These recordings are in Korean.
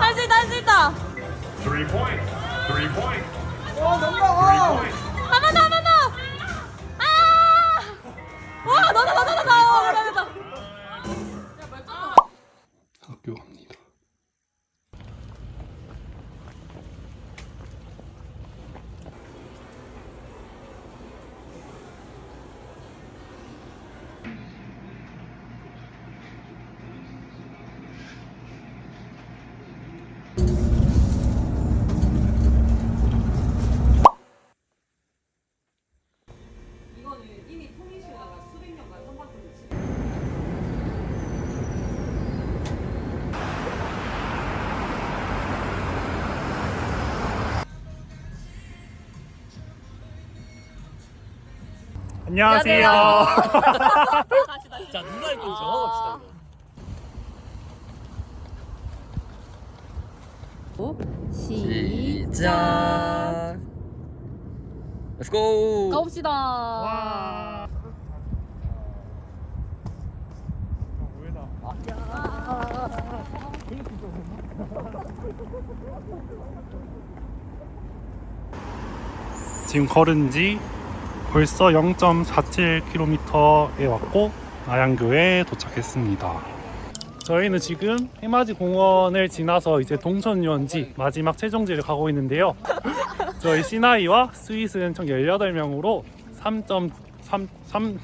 할 수 있다, 할 수 있다. Three point. Three point. 한 번 더, 한 안녕하세요. 자 누나 입고 정하고 합시다 시작. Let's go. 가봅시다. 지금 걸은 지 벌써 0.47km에 왔고 아양교에 도착했습니다. 저희는 지금 해맞이 공원을 지나서 이제 동천 유원지 마지막 최종지를 가고 있는데요. 저희 시나이와 스윗은 총 18명으로 3.3 3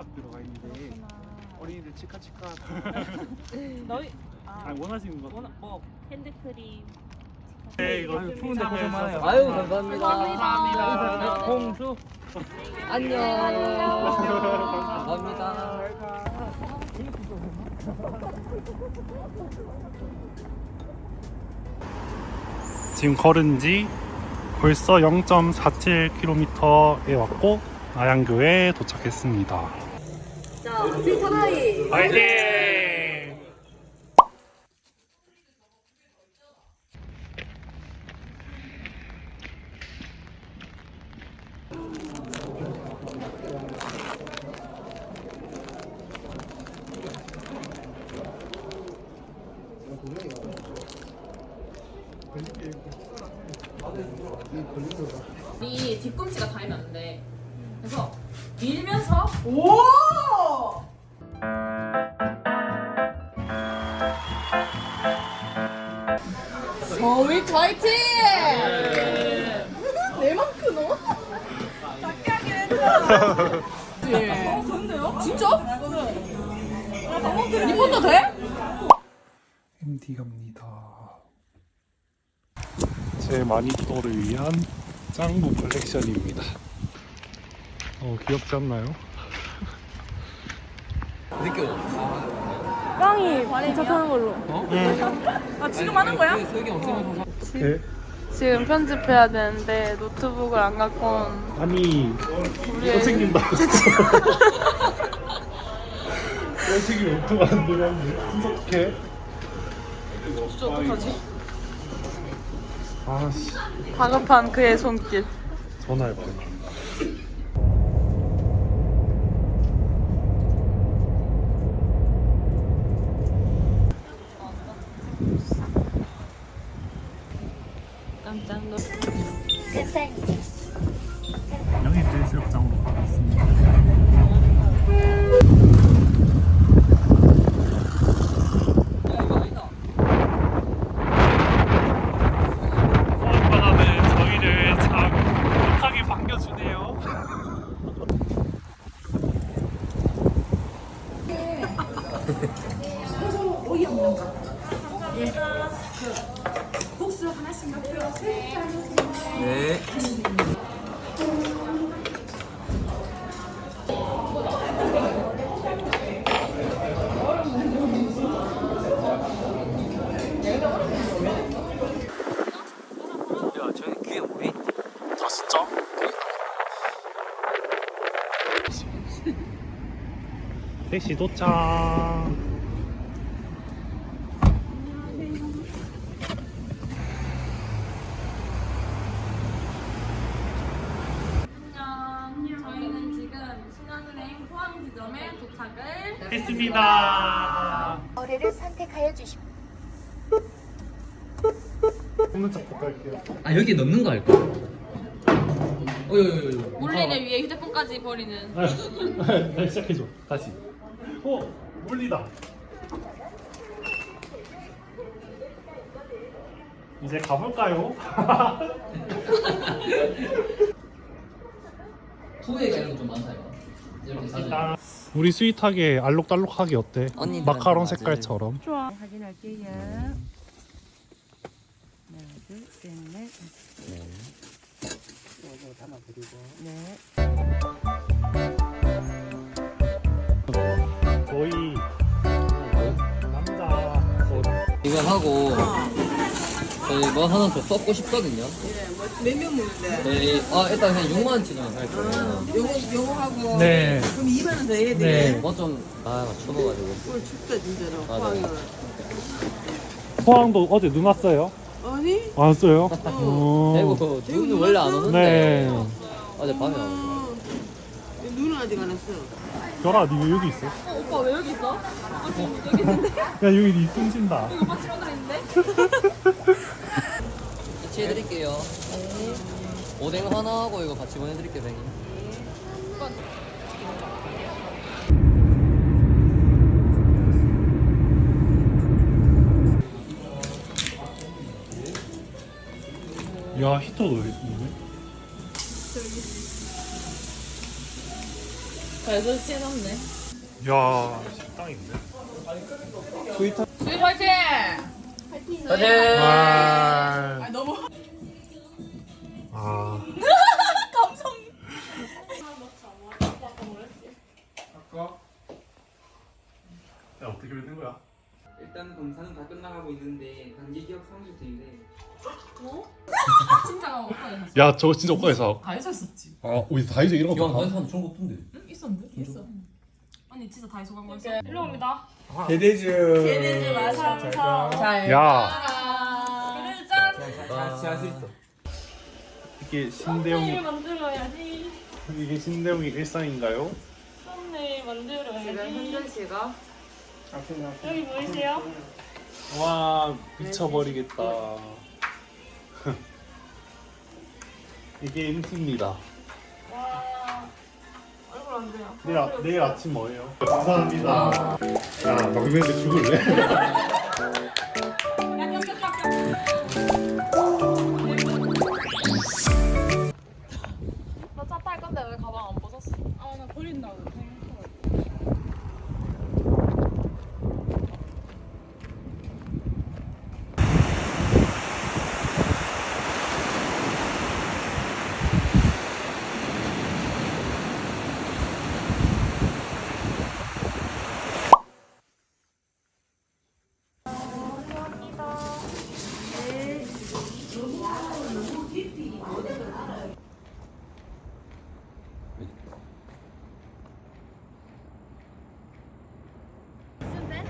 있고 하나는 치약 들어가 있는데 어린이들 치카치카. 너희 아니 원하시는 거뭐 핸드크림. 네 이거 추운데 고생 많아요. 아유 감사합니다. 감사합니다. 홍수. 안녕. 감사합니다. 지금 걸은 지 벌써 0.47km에 왔고 나양교에 도착했습니다 자, 우리 사나이. 화이팅! 서울 화이팅! 내만큼 너? 작게 하긴 했잖아. 어, 근데요? 진짜? 리포터 돼? MD 갑니다 제 마니또를 위한 짱구 컬렉션입니다 어 귀엽지 않나요? 느껴 꽝이 기차 타는 걸로. 아 지금 하는 거야? 네? 지금 편집해야 되는데 노트북을 안 갖고 온 아니 선생님 나 선생님 어떻게 안 되는데 어떡해 진짜 어떡하지? 아씨 다급한 그의 손길 전화할 뻔 3시 도착. 저희는 지금 신한은행 포항 지점에 도착을 했습니다. 거래를 선택하여 주십시오. 손을 잡고 갈게요. 아 여기 넣는 거 할까? 어여여여 물리를 위에 휴대폰까지 버리는. 아, 아, 아 시작해줘. 다시. 어, 물리다. 이제 가볼까요? 투에 이런 거좀 많다, 이거. 이렇게 사진. 우리 스윗하게 알록달록하게 어때? 언니들한테 마카롱 맞을. 색깔처럼. 확인할게요. 하나, 둘, 셋, 넷, 다섯. 요거 담아드리고. 네. 이거 하고 저희 뭐 하나 더 써고 싶거든요. 몇명 먹는데? 저희 아 일단 그냥 6만 원치만 할 거예요. 요거 요거 하고 네. 그럼 2만 원 더 해야 네. 되네. 뭐좀아 추워가지고. 오늘 춥다 진짜로. 포항은. 포항도 어제 눈 왔어요? 아니? 안 왔어요? 어. 대구 대구 눈이 원래 안 왔어? 오는데 네. 어제 밤에 왔어. 어. 눈은 아직 안 왔어. 별아, 니왜 여기 있어? 오빠 왜 여기 있어? 야, 여기 니 숨쉰다. 오빠 친구들 있는데? 같이 해드릴게요. 오뎅 하나 하고 이거 같이 보내드릴게요, 선생님. 야, 히터도 그래서 취해놨네. 야, 식당인데? 스윗한. 수희 화이팅! 가자. 아, 너무. 아. 감성. 야, 어떻게 된 거야? 일단 검사는 다 끝나가고 있는데 단기 기억 상실 중인데 진짜가 오빠가 있었어. 야, 저거 진짜 옷가게에서. 다이소 있었지. 아, 우리 다이소 이런 이거 다른 사람 좋은 거 없던데. 응? 있었는데? 있어. 언니 진짜 다이소 간 거였어? 일로 옵니다. 개돼지. 개돼지 마셔. 야, 개돼지 짠! 잘할수 있어 이게 네, 신대용이 만들어야지. 이게 신대용의 일상인가요? 썸네일 만들어야지. 현준 씨가 여기 보이세요? 와, 미쳐버리겠다. 이게 MT입니다. 안 돼요. 내일, 아, 내일 아침 뭐예요? 감사합니다. 야, 먹으면서 죽을래? 나 차 탈 건데 왜 가방 안 벗었어? 아, 나 버린다고.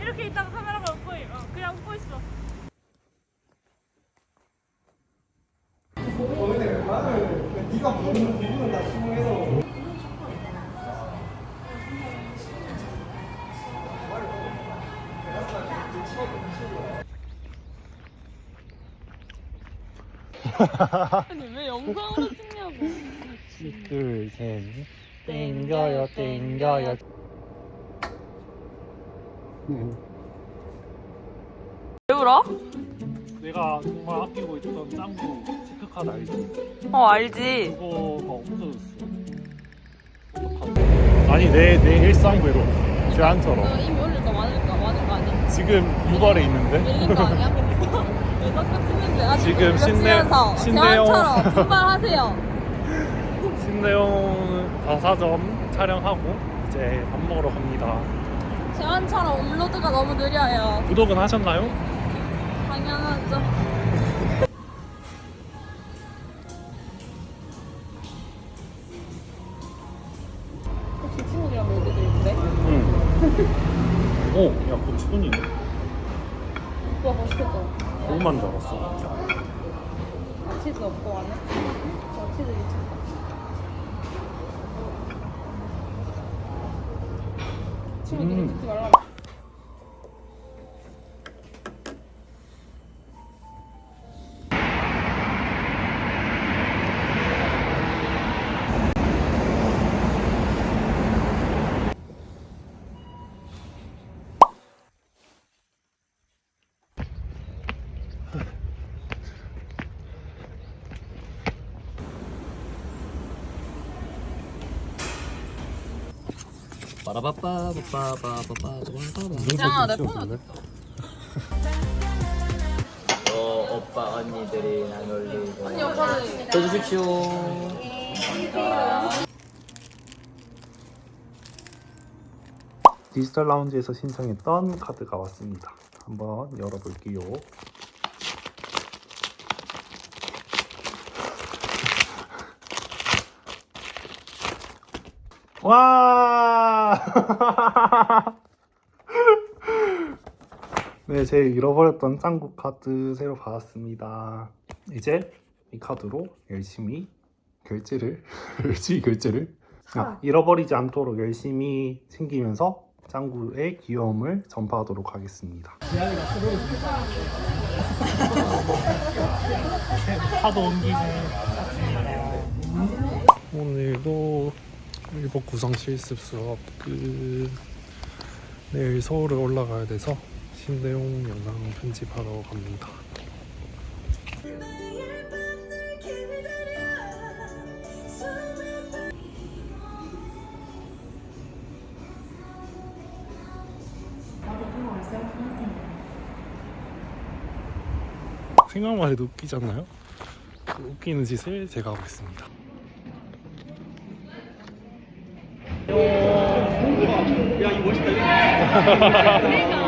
이렇게 있다가 카메라가 못 보이. 어, 그냥 웃고 있어. 아니 왜 영상으로 찍냐고. 둘, 셋. 땡겨요, 땡겨요. 왜 울어? 내가 정말 아끼고 있던 짱구 체크카드 알지? 어 알지. 그거가 없어졌어. 어떡하지? 아니 내 내 일상 외로 제안처럼 이미 올릴까 많을까 많은 거 아니야? 지금 6월에 있는데 밀린 거 아니야? 왜 자꾸 지금 몇 신내- 신내용. 분발하세요. 신내용 다사점 촬영하고 이제 밥 먹으러 갑니다. 제안처럼 업로드가 너무 느려요. 구독은 하셨나요? 당연하죠. 친구들이 음. 듣지 말라. 빠 장아, 내 폰은 어, 오빠 언니들이 날 놀리고. 언니 오빠는 해주십시오. 디지털 라운지에서 신청했던 카드가 왔습니다. 한번 열어볼게요. 와! 네, 제 잃어버렸던 짱구 카드 새로 받았습니다. 이제 이 카드로 열심히 결제를 열심히 결제를 아, 잃어버리지 않도록 열심히 챙기면서 짱구의 귀여움을 전파하도록 하겠습니다. 파도 옮기네. 오늘도 일본 구성 실습 수업 끝. 내일 서울에 올라가야 돼서 신대용 영상 편집하러 갑니다. 생각만 해도 웃기잖아요? 그 웃기는 짓을 제가 하고 있습니다. 야, 이 멋있다.